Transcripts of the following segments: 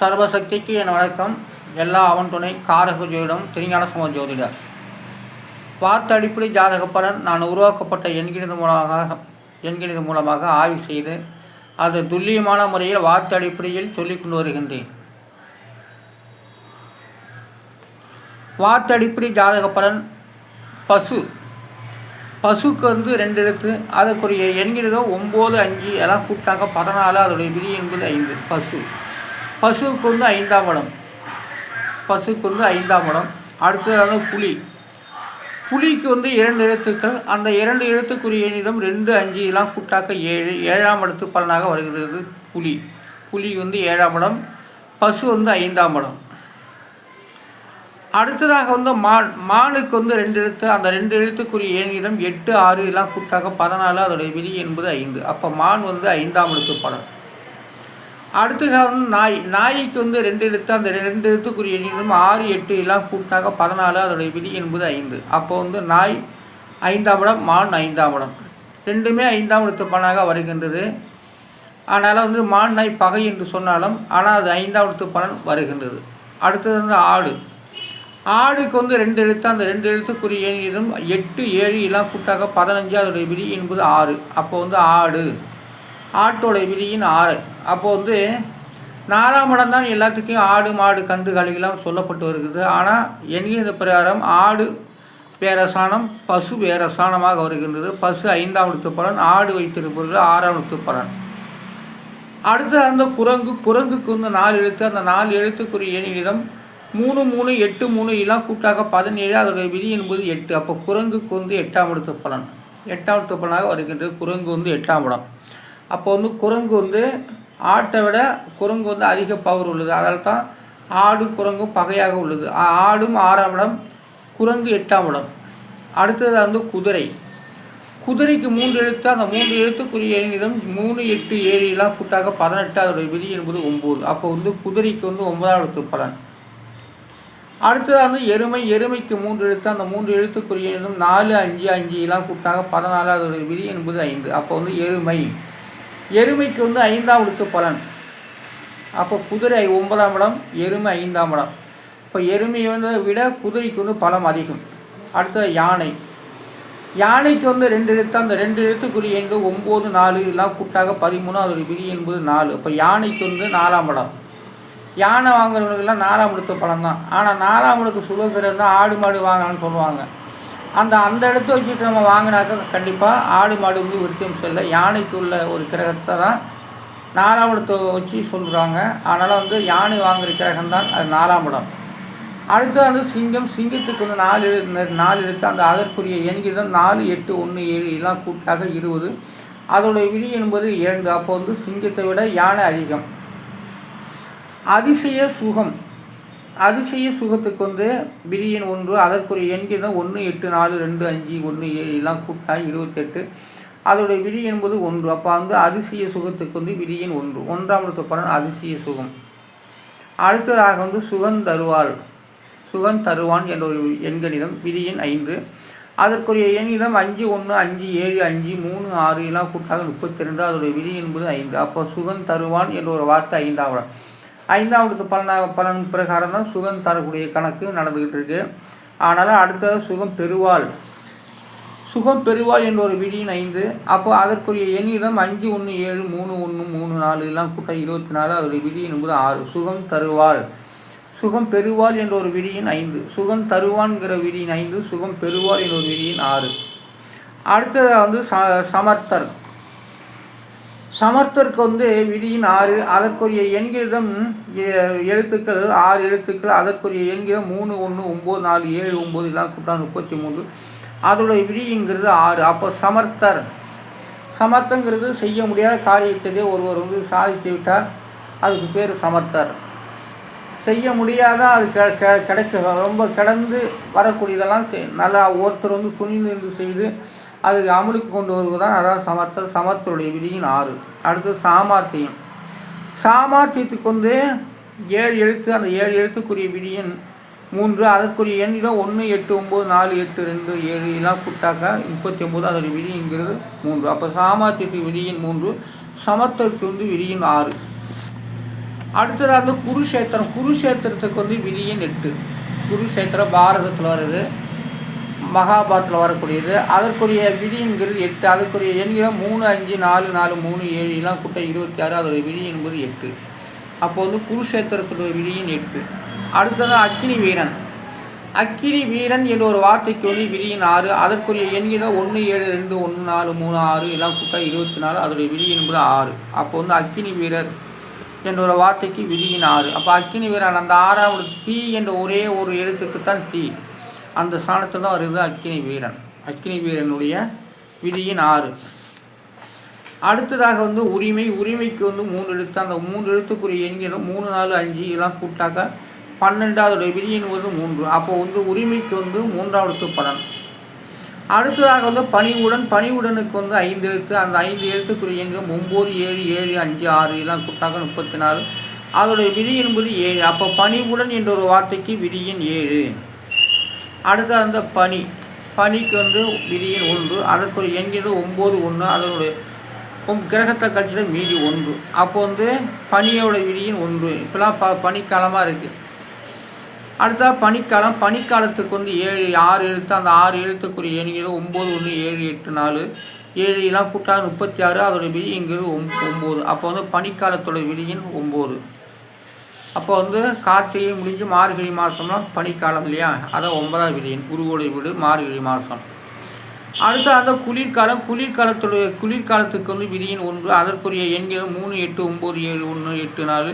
சர்வசக்திக்கு என் வணக்கம். எல்லா அவன் துணை காரக ஜோதிடம் திருஞான சம ஜோதிடர். வார்த்தை அடிப்படை ஜாதக பலன் நான் உருவாக்கப்பட்ட எண்கிணிது மூலமாக எண்கிணிது மூலமாக ஆய்வு செய்து அது துல்லியமான முறையில் வார்த்தை அடிப்படையில் சொல்லிக் கொண்டு வருகின்றேன். வார்த்தை அடிப்படை ஜாதக பலன் பசு. பசுக்கு வந்து ரெண்டு எழுத்து. அதற்குரிய எண்கிறதோ ஒம்பது அஞ்சு எல்லாம் கூப்பிட்டாங்க பதினாலு அதோடைய விதி என்பது ஐந்து. பசு. பசுவுக்கு வந்து ஐந்தாம் இடம். பசுக்கு வந்து ஐந்தாம் இடம். அடுத்தது வந்து புலி. புலிக்கு வந்து இரண்டு எழுத்துக்கள். அந்த இரண்டு எழுத்துக்குரிய எண்ணிடம் ரெண்டு அஞ்சு எல்லாம் கூட்டாக்க ஏழு. ஏழாம் இடத்து பலனாக வருகிறது புலி. புலி வந்து ஏழாம் இடம். பசு வந்து ஐந்தாம் இடம். அடுத்ததாக வந்து மான். மானுக்கு வந்து ரெண்டு எழுத்து. அந்த ரெண்டு எழுத்துக்குரிய எண்ணிடம் எட்டு ஆறு எல்லாம் கூட்டாக பதினாலு. அதோடைய விதி என்பது ஐந்து. அப்போ மான் வந்து ஐந்தாம் எழுத்து பலன். அடுத்ததாக வந்து நாய் நாய்க்கு வந்து ரெண்டு எழுத்து அந்த ரெண்டு எழுத்துக்குரிய எண்ணிடம் ஆறு எட்டு எல்லாம் கூட்டினாக்க பதினாலு அதோடைய விதி என்பது ஐந்து. அப்போ வந்து நாய் ஐந்தாம் இடம் மான் ஐந்தாம் இடம். ரெண்டுமே ஐந்தாம் எழுத்து பணாக வருகின்றது. அதனால் வந்து மான் நாய் பகை என்று சொன்னாலும் ஆனால் அது ஐந்தாம் எழுத்து பலன் வருகின்றது. அடுத்தது வந்து ஆடு. ஆடுக்கு வந்து ரெண்டு எழுத்து அந்த ரெண்டு எழுத்துக்குரிய எண்ணிடம் எட்டு ஏழு எல்லாம் கூட்டாக பதினஞ்சு அதோடைய விதி என்பது ஆறு. அப்போ வந்து ஆடு. ஆட்டோட விதியின் ஆறு. அப்போ வந்து நாலாம் இடம் தான் எல்லாத்துக்கும் ஆடு மாடு கன்று கலைகள்லாம் சொல்லப்பட்டு வருகிறது. ஆனால் என்கிற பிரகாரம் ஆடு பேரசானம் பசு பேரசானமாக வருகின்றது. பசு ஐந்தாம் இடத்து பலன் ஆடு வைத்திருப்பவர்கள் ஆறாம் இடத்து பலன். அடுத்து அந்த குரங்கு குரங்குக்கு வந்து நாலு எழுத்து. அந்த நாலு எழுத்துக்குரிய எண்ணிடம் மூணு மூணு எட்டு மூணு எல்லாம் கூட்டாக பதினேழு அதோடைய விதி என்பது எட்டு. அப்போ குரங்குக்கு வந்து எட்டாம் இடத்து பலன். எட்டாம் இடத்து பலனாக வருகின்றது குரங்கு வந்து எட்டாம் இடம். அப்போ வந்து குரங்கு வந்து ஆட்டை விட குரங்கு வந்து அதிக பவர் உள்ளது. அதால் தான் ஆடு குரங்கும் பகையாக உள்ளது. ஆடும் ஆறாம் இடம் குரங்கு எட்டாம் இடம். அடுத்தது வந்து குதிரை. குதிரைக்கு மூன்று எழுத்து அந்த மூன்று எழுத்துக்குரிய எண்ணிடம் மூணு எட்டு ஏழு எல்லாம் கூட்டாக பதினெட்டு அதோடைய விதி என்பது ஒம்பது அப்போ வந்து குதிரைக்கு வந்து ஒன்பதாம் எழுத்து பலன். அடுத்ததாக வந்து எருமை. எருமைக்கு மூன்று எழுத்து அந்த மூன்று எழுத்துக்குரிய எண்ணிடம் நாலு அஞ்சு அஞ்சு எல்லாம் கூட்டாக பதினாலு அதோடைய விதி என்பது ஐந்து. அப்போ வந்து எருமை. எருமைக்கு வந்து ஐந்தாம் எழுத்து பலன். அப்போ குதிரை ஒன்பதாம் இடம் எருமை ஐந்தாம் இடம். இப்போ எருமையை வந்து விட குதிரைக்கு வந்து பலம் அதிகம். அடுத்தது யானை. யானைக்கு வந்து ரெண்டு எழுத்து அந்த ரெண்டு எழுத்துக்குரிய எண்கு ஒம்பது நாலு எல்லாம் கூட்டாக பதிமூணு அதோடைய விதி என்பது நாலு. இப்போ யானைக்கு வந்து நாலாம் இடம். யானை வாங்குறவங்களுக்கெல்லாம் நாலாம் இடத்து பழம் தான் ஆனால் நாலாம் இடத்து சுபகிரம் தான் ஆடு மாடு வாங்கலாம்னு சொல்லுவாங்க. அந்த அந்த இடத்த வச்சுட்டு நம்ம வாங்கினாக்க கண்டிப்பாக ஆடு மாடு வந்து விருத்தியம் செல்ல. யானைக்கு உள்ள ஒரு கிரகத்தை தான் நாலாம் இடத்தை வச்சு சொல்கிறாங்க அதனால் வந்து யானை வாங்குகிற கிரகம் தான் அது நாலாம் இடம். அடுத்து வந்து சிங்கம். சிங்கத்துக்கு வந்து நாலு நாலு எழுத்து அந்த அதற்குரிய எண்கிதம் நாலு எட்டு ஒன்று ஏழு எல்லாம் கூட்டாக இருபது. அதோடைய விதி என்பது இரண்டு. அப்போ வந்து சிங்கத்தை விட யானை அதிகம். அதிசய சுகம். அதிசய சுகத்துக்கு வந்து விதியின் ஒன்று அதற்குரிய எண்கள் ஒன்று எட்டு நாலு ரெண்டு அஞ்சு ஒன்று ஏழு எல்லாம் கூட்டாய் இருபத்தெட்டு. அதோடைய விதி என்பது ஒன்று. அப்போ வந்து அதிசய சுகத்துக்கு வந்து விதியின் ஒன்று. ஒன்றாம் இடத்து பலன் அதிசய சுகம். அடுத்ததாக வந்து சுகன் தருவாள். சுகன் தருவான் என்ற ஒரு எண்களிடம் விதியின் ஐந்து. அதற்குரிய எண்ணிடம் அஞ்சு ஒன்று அஞ்சு ஏழு அஞ்சு மூணு ஆறு எல்லாம் கூட்டாக முப்பத்தி ரெண்டு. அதோடைய விதி என்பது ஐந்து. அப்போ சுகன் தருவான் என்ற ஒரு வார்த்தை ஐந்தாவது ஐந்தாவது பலன பலன் பிரகாரம் தான் சுகம் தரக்கூடிய கணக்கு நடந்துக்கிட்டு இருக்கு ஆனால் அடுத்தது சுகம் பெறுவாள். சுகம் பெறுவாள் என்ற ஒரு விதியின் ஐந்து. அப்போ அதற்குரிய எண்ணிடம் அஞ்சு ஒன்று ஏழு மூணு ஒன்று மூணு நாலு எல்லாம் கூட்டம் இருபத்தி நாலு அதோடைய விதி என்பது ஆறு. சுகம் தருவாள். சுகம் பெறுவாள் என்ற ஒரு விதியின் ஐந்து. சுகம் தருவான்கிற விதியின் ஐந்து சுகம் பெறுவாள் என்ற ஒரு விதியின் ஆறு. அடுத்தது வந்து ச சமர்த்தர். சமர்த்தருக்கு வந்து விதியின் ஆறு அதற்குரிய எண்களிடம் எழுத்துக்கள் ஆறு எழுத்துக்கள் அதற்குரிய எண்கிடம் மூணு ஒன்று ஒம்பது நாலு ஏழு ஒம்பது இதெல்லாம் கூட்டம் முப்பத்தி மூன்று. அதோடைய விதிங்கிறது ஆறு. அப்போ சமர்த்தர். சமர்த்தங்கிறது செய்ய முடியாத காரியத்திலே ஒருவர் வந்து சாதித்து விட்டால் அதுக்கு பேர் சமர்த்தர். செய்ய முடியாத அது கிடைக்க ரொம்ப கடந்து வரக்கூடியதெல்லாம் நல்லா ஒருத்தர் வந்து துணிந்து செய்து அது அமலுக்கு கொண்டு வருவதுதான் அதான் சமர்த்த சமர்த்தருடைய விதியின் ஆறு. அடுத்து சாமர்த்தியம். சாமர்த்தியத்துக்கு வந்து ஏழு எழுத்து அந்த ஏழு எழுத்துக்குரிய விதியின் மூன்று அதற்குரிய எண்ணிடம் ஒன்று எட்டு ஒம்பது நாலு எட்டு ரெண்டு ஏழு எல்லாம் கூட்டாக்கா முப்பத்தி ஒம்பது அதோடைய விதிங்கிறது மூன்று. அப்போ சாமர்த்தியத்துக்கு விதியின் மூன்று சமர்த்தருக்கு வந்து விதியின் ஆறு. அடுத்ததாக வந்து குருஷேத்திரம். குருஷேத்திரத்துக்கு வந்து விதியின் எட்டு. குருஷேத்திரம் பாரதத்தில் வருது. மகாபாரத்தில் வரக்கூடியது. அதற்குரிய விதிங்கிறது எட்டு. அதற்குரிய எண்களை மூணு அஞ்சு நாலு நாலு மூணு ஏழு எல்லாம் கூட்ட இருபத்தி ஆறு. அதோடைய விதி என்பது எட்டு. அப்போ வந்து குருஷேத்திரத்துடைய விதியின் எட்டு. அடுத்தது அக்கினி வீரன். அக்கினி வீரன் என்ற ஒரு வார்த்தைக்கு வந்து விதியின் ஆறு. அதற்குரிய எண்கிற ஒன்று ஏழு ரெண்டு ஒன்று நாலு மூணு ஆறு எல்லாம் கூட்ட இருபத்தி நாலு. அதோடைய விதி என்பது ஆறு. அப்போ வந்து அக்கினி வீரர் என்ற ஒரு வார்த்தைக்கு விதியின் ஆறு. அப்போ அக்கினி வீரன் அந்த ஆறாவது தீ என்ற ஒரே ஒரு எழுத்துக்கு தான் தீ. அந்த ஸ்தானத்தில் தான் வருகிறது அக்கினி வீரன். அக்கினி வீரனுடைய விதியின் ஆறு. அடுத்ததாக வந்து உரிமை உரிமைக்கு வந்து மூணு எழுத்து. அந்த மூன்று எழுத்துக்குரிய எண்களும் மூணு நாலு அஞ்சு இதெல்லாம் கூட்டாக்க பன்னெண்டாவது விதியின் வந்து மூன்று. அப்போ வந்து உரிமைக்கு வந்து மூன்றாவது பலன். அடுத்ததாக வந்து பணிவுடன் பணிவுடனுக்கு வந்து ஐந்து எழுத்து. அந்த ஐந்து எழுத்துக்குரிய எண்கள் ஒம்பது ஏழு ஏழு அஞ்சு ஆறு இதெல்லாம் கூட்டாக முப்பத்தி நாலு. அதோடைய விதி என்பது ஏழு. அப்போ பணிவுடன் என்ற ஒரு வார்த்தைக்கு விதியின் ஏழு. அடுத்து அந்த பனி. பனிக்கு வந்து விதியில் ஒன்று அதற்கு ஒரு எண்கிறது ஒம்பது ஒன்று அதனுடைய கிரகத்தை கட்சியில மீதி ஒன்று. அப்போ வந்து பனியோட விதியின் ஒன்று. இப்போலாம் ப பனிக்காலமாக இருக்குது அடுத்தா பனிக்காலம். பனிக்காலத்துக்கு வந்து ஏழு ஆறு எழுத்து அந்த ஆறு எழுத்துக்குரிய எண்கிறது ஒம்பது ஒன்று ஏழு எட்டு நாலு. ஏழு எல்லாம் கூட்டாக முப்பத்தி ஆறு அதோடய விதிங்கிறது ஒம் ஒம்பது. அப்போ வந்து பனிக்காலத்தோட விதியின் ஒம்பது. அப்போ வந்து கார்த்திகை முடிஞ்சு மார்கழி மாதம்லாம் பனிக்காலம் இல்லையா? அதான் ஒன்பதாம் விதியின் குருவோட வீடு மார்கழி மாதம் அடுத்து அந்த குளிர்காலம் குளிர்காலத்துடைய குளிர்காலத்துக்கு வந்து விதியின் ஒன்று அதற்குரிய எண்கள் மூணு எட்டு ஒம்பது ஏழு ஒன்று எட்டு நாலு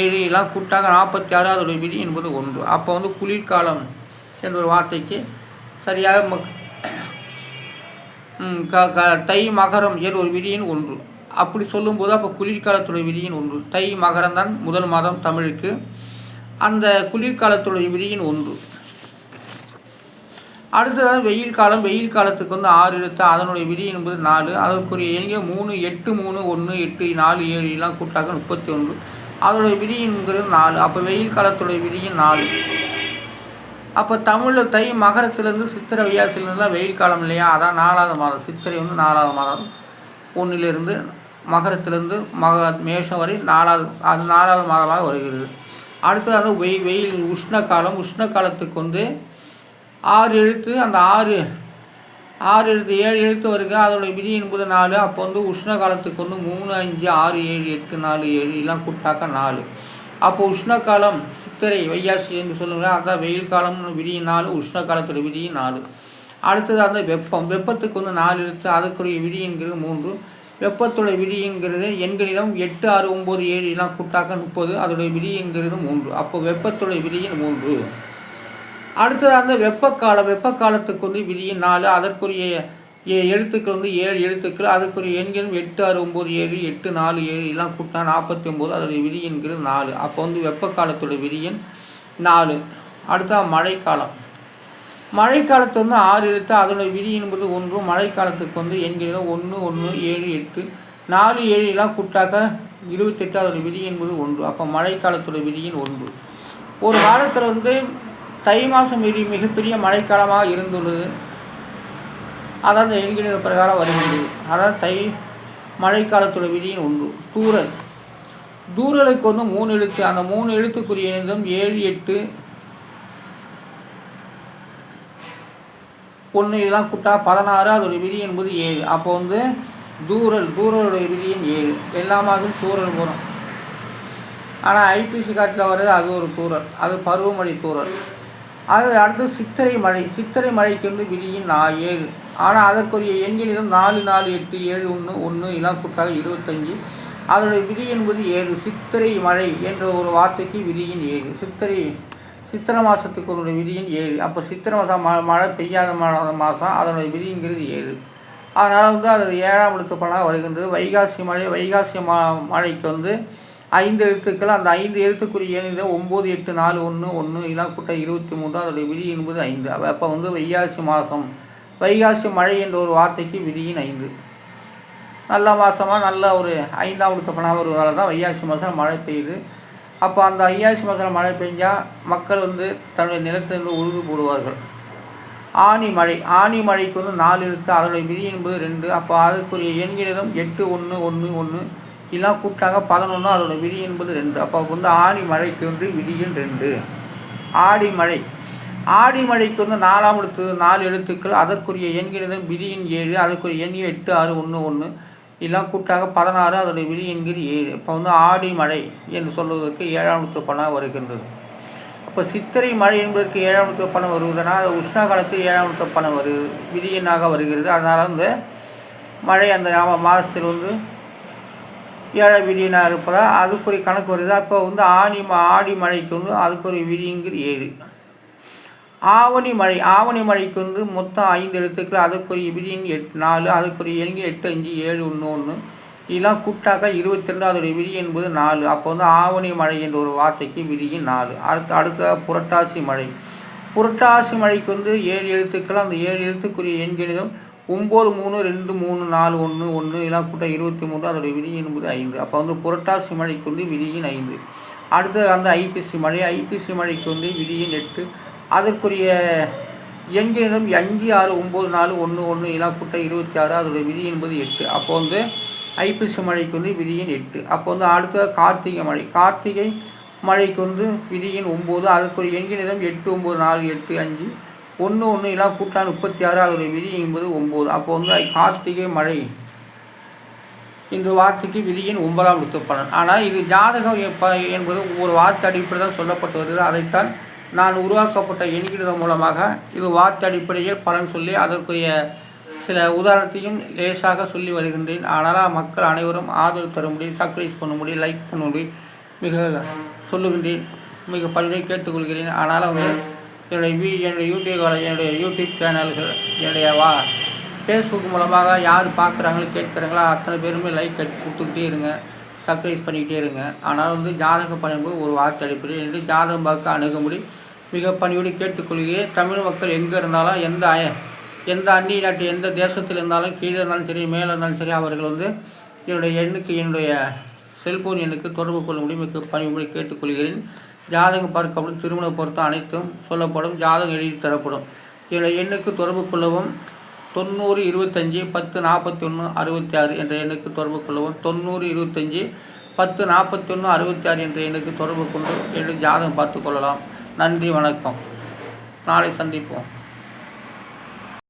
ஏழு எல்லாம் கூட்டாக நாற்பத்தி ஆறு அதோடைய விதி என்பது ஒன்று. அப்போ வந்து குளிர்காலம் என்ற ஒரு வார்த்தைக்கு சரியாக மக் தை மகரம் என்ற ஒரு விதியின் ஒன்று. அப்படி சொல்லும்போது அப்போ குளிர்காலத்துடைய விதியின் ஒன்று. தை மகரம் தான் முதல் மாதம் தமிழுக்கு. அந்த குளிர்காலத்துடைய விதியின் ஒன்று. அடுத்ததாக வெயில் காலம். வெயில் காலத்துக்கு வந்து ஆறு எழுத்து அதனுடைய விதி என்பது நாலு. அதற்குரிய எங்கே மூணு எட்டு மூணு ஒன்று எட்டு நாலு ஏழு எல்லாம் கூட்டாக முப்பத்தி ஒன்று அதனுடைய விதிங்கிறது நாலு. அப்போ வெயில் காலத்துடைய விதியின் நாலு. அப்போ தமிழில் தை மகரத்துலேருந்து சித்திரை வையாசிலேருந்துலாம் வெயில் காலம் இல்லையா? அதான் நாலாவது மாதம். சித்திரை வந்து நாலாவது மாதம். ஒன்றிலிருந்து மகரத்திலிருந்து மக மேஷம் வரை நாலாவது அது நாலாவது மாதமாக வருகிறது. அடுத்தது வந்து வெய் வெயில் உஷ்ண காலம். உஷ்ண காலத்துக்கு வந்து ஆறு எழுத்து அந்த ஆறு ஆறு எழுத்து ஏழு எழுத்து வருது அதோடய விதி என்பது நாலு. அப்போ வந்து உஷ்ண காலத்துக்கு வந்து மூணு அஞ்சு ஆறு ஏழு எட்டு நாலு ஏழு எல்லாம் கூட்டாக்க நாலு. அப்போ உஷ்ண காலம் சித்திரை வையாசி என்று சொல்லுங்கள் அதான் வெயில் காலம்னு விதி நாலு உஷ்ண விதியும் விதி நாலு. அடுத்தது அந்த வெப்பம். வெப்பத்துக்கு வந்து நாலு எழுத்து. அதுக்குரிய விதி என்கிறது மூன்று. வெப்பத்துடைய விதிங்கிறது எண்களிடம் எட்டு ஆறு ஒம்பது ஏழு எல்லாம் கூட்டாக்க முப்பது அதோடைய விதிங்கிறது மூன்று. அப்போ வெப்பத்துடைய விதியின் மூன்று. அடுத்தது அந்த வெப்பக்காலம் வெப்பக்காலத்துக்கு வந்து விதியின் நாலு அதற்குரிய எழுத்துக்கள் வந்து ஏழு எழுத்துக்கள் அதற்குரிய எண்களும் எட்டு ஆறு ஒம்பது ஏழு எட்டு நாலு ஏழு எல்லாம் கூட்டினா நாற்பத்தி ஒம்பது அதோடைய விதி என்கிறது நாலு. அப்போ வந்து வெப்பக்காலத்துடைய விதியின் நாலு. அடுத்தா மழைக்காலம். மழைக்காலத்து வந்து ஆறு எழுத்து அதோட விதி என்பது ஒன்று. மழைக்காலத்துக்கு வந்து எண்களில் ஒன்று ஒன்று ஏழு எட்டு நாலு ஏழு எல்லாம் கூட்டாக்க இருபத்தெட்டு அதோட விதி என்பது ஒன்று. அப்போ மழைக்காலத்தோட விதியின் ஒன்று. ஒரு காலத்தில் வந்து தை மாதம் விதி மிகப்பெரிய மழைக்காலமாக இருந்துள்ளது. அதாவது என்கிற பிரகாரம் வருகின்றது. அதாவது தை மழைக்காலத்தோட விதியின் ஒன்று. தூரல் தூரலுக்கு வந்து மூணு எழுத்து. அந்த மூணு எழுத்துக்குரிய ஏழு எட்டு ஒன்று இதெல்லாம் கூட்டா பதினாறு அதோட விதி என்பது ஏழு. அப்போ வந்து தூரல் தூரலுடைய விதியின் ஏழு. எல்லாமாவது தூரல் வரும் ஆனால் ஐபிசி காட்டில் வர்றது அது ஒரு தூரல். அது பருவமழை தூரல். அது அடுத்து சித்திரை மழை. சித்திரை மழைக்கு வந்து விதியின் நா ஏழு. ஆனால் அதற்குரிய எண்களிலும் நாலு நாலு எட்டு ஏழு ஒன்று ஒன்று இதெல்லாம் கூட்டாக இருபத்தஞ்சி. அதனுடைய விதி என்பது ஏழு. சித்திரை மழை என்ற ஒரு வார்த்தைக்கு விதியின் ஏழு. சித்திரை சித்திரை மாதத்துக்கு ஒரு விதியின் ஏழு. அப்போ சித்திரை மாதம் ம மழை பெய்யாத மாதம் அதனுடைய விதிங்கிறது ஏழு. அதனால் வந்து அது ஏழாம் எழுத்து பலனாக வருகின்றது. வைகாசி மழை வைகாசி மா மழைக்கு வந்து ஐந்து எழுத்துக்கள். அந்த ஐந்து எழுத்துக்குரிய எண்ணில் ஒம்பது எட்டு நாலு ஒன்று ஒன்று இதெல்லாம் கூட்ட இருபத்தி மூன்று அதோடைய விதி என்பது ஐந்து. அப்போ வந்து வைகாசி மாதம் வைகாசி மழை என்ற ஒரு வார்த்தைக்கு விதியின் ஐந்து. நல்ல மாதமாக நல்ல ஒரு ஐந்தாம் எழுத்து பலனாக ஒரு தான் வைகாசி மாதம் மழை பெய்யுது. அப்போ அந்த ஐயாசி மாதம் மழை பெஞ்சால் மக்கள் வந்து தன்னுடைய நிலத்திலிருந்து உழுது போடுவார்கள். ஆனி மழை ஆனி மழைக்கு வந்து நாலு இருக்குது அதனுடைய விதி என்பது ரெண்டு. அப்போ அதற்குரிய எண்களிடம் எட்டு ஒன்று ஒன்று ஒன்று இதெல்லாம் கூட்டாக பதினொன்று அதோட விதி என்பது ரெண்டு. அப்போ வந்து ஆடி மழைக்கு வந்து விதியின் ரெண்டு. ஆடி மழை ஆடி மழைக்கு வந்து நாலாம் எழுத்து நாலு எழுத்துக்கள் அதற்குரிய எண்கிறது விதியின் ஏழு அதற்குரிய எண் எட்டு ஆறு ஒன்று ஒன்று இதெல்லாம் கூட்டாக பதினாறு அதனுடைய விதி என்கிற ஏழு. இப்போ வந்து ஆடி மழை என்று சொல்வதற்கு ஏழாம் எழுத்து வருகின்றது. அப்போ சித்திரை மழை என்பதற்கு ஏழாம் எழுத்து வருவதனால் அது உஷ்ண காலத்தில் ஏழாம் எழுத்து பணம் வருது விதியனாக வருகிறது. அதனால் வந்து மழை அந்த மாதத்தில் வந்து ஏழை விதியினாக இருப்பதால் அதுக்குரிய கணக்கு வருது. அப்போ வந்து ஆணி ஆடி மழைக்கு வந்து அதுக்குரிய விதிங்கிற ஏழு. ஆவணி மழை ஆவணி மழைக்கு வந்து மொத்தம் ஐந்து எழுத்துக்கள் அதுக்குரிய விதியின் எட்டு நாலு அதுக்குரிய எண்கள் எட்டு அஞ்சு ஏழு ஒன்று ஒன்று. இதெல்லாம் கூட்டாக்கா இருபத்தி ரெண்டு அதோடைய விதி என்பது நாலு. அப்போ வந்து ஆவணி மழை என்ற ஒரு வார்த்தைக்கு விதியின் நாலு. அடுத்து அடுத்த புரட்டாசி மழை. புரட்டாசி மழைக்கு வந்து ஏழு எழுத்துக்கள் அந்த ஏழு எழுத்துக்குரிய எண்களிலும் ஒம்பது மூணு ரெண்டு மூணு நாலு ஒன்று ஒன்று இதெல்லாம் கூட்டம் இருபத்தி மூணு அதோடைய விதி என்பது ஐந்து. அப்போ வந்து புரட்டாசி மழைக்கு வந்து விதியின் ஐந்து. அடுத்து அந்த ஐபிசி மழை. ஐபிசி மழைக்கு வந்து விதியின் எட்டு அதற்குரிய எண்களிடம் அஞ்சு ஆறு ஒம்பது நாலு ஒன்று ஒன்று இதெல்லாம் கூட்டம் இருபத்தி ஆறு அதோடைய விதி என்பது எட்டு. அப்போ வந்து ஐப்பசி மழைக்கு வந்து விதியின் எட்டு. அப்போ வந்து அடுத்தது கார்த்திகை மழை. கார்த்திகை மழைக்கு வந்து விதியின் ஒம்பது. அதற்குரிய எண்களிடம் எட்டு ஒம்பது நாலு எட்டு அஞ்சு ஒன்று ஒன்று எல்லாம் கூட்டா முப்பத்தி ஆறு அதோடைய விதி என்பது ஒம்பது. அப்போ வந்து கார்த்திகை மழை. இந்த வார்த்தைக்கு விதியின் ஒன்பதாம் எழுத்து பலன் ஆனால் இது ஜாதகம் என்பது ஒரு வார்த்தை அடிப்படை தான் சொல்லப்பட்டு வருகிறது. அதைத்தான் நான் உருவாக்கப்பட்ட எண்கிடம் மூலமாக இது வார்த்தை அடிப்படையில் பலன் சொல்லி அதற்குரிய சில உதாரணத்தையும் லேசாக சொல்லி வருகின்றேன். ஆனால் மக்கள் அனைவரும் ஆதரவு தர முடியும் சப்ஸ்கிரைப் பண்ண முடியும் லைக் பண்ண முடியும். மிக சொல்லுகின்றேன் மிக பணிவை கேட்டுக்கொள்கிறேன். ஆனால் அவங்க என்னுடைய வீ என்னுடைய யூடியூப் என்னுடைய யூடியூப் சேனல்கள் என்னுடைய வா ஃபேஸ்புக் மூலமாக யார் பார்க்குறாங்களோ கேட்குறாங்களோ அத்தனை பேருமே லைக் அடி கொடுத்துக்கிட்டே இருங்க சப்ஸ்கிரைப் பண்ணிக்கிட்டே இருங்க. ஆனால் வந்து ஜாதகம் பண்ணும்போது ஒரு வார்த்தை அடிப்படையில் என்று ஜாதகம் பார்க்க அணுகும்படி மிக பணியோடு கேட்டுக்கொள்கிறேன். தமிழ் மக்கள் எங்கே இருந்தாலும் எந்த எந்த அந்நிய நாட்டு எந்த தேசத்தில் இருந்தாலும் கீழே இருந்தாலும் சரி மேலே இருந்தாலும் சரி அவர்கள் வந்து என்னுடைய எண்ணுக்கு என்னுடைய செல்ஃபோன் எண்ணுக்கு தொடர்பு கொள்ள முடியும். மிக பணிமுறை கேட்டுக்கொள்கிறேன். ஜாதகம் பார்க்கப்படும் திருமண பொருத்தம் அனைத்தும் சொல்லப்படும் ஜாதகம் எழுதி தரப்படும். என்னுடைய எண்ணுக்கு தொடர்பு கொள்ளவும் தொண்ணூறு இருபத்தஞ்சி பத்து நாற்பத்தி ஒன்று அறுபத்தி ஆறு என்ற எண்ணுக்கு தொடர்பு கொள்ளவும் தொண்ணூறு இருபத்தஞ்சி பத்து நாற்பத்தி ஒன்று அறுபத்தி ஆறு என்ற எண்ணுக்கு தொடர்பு கொண்டு என்று ஜாதகம் பார்த்து கொள்ளலாம். நன்றி வணக்கம். நாளை சந்திப்போம்.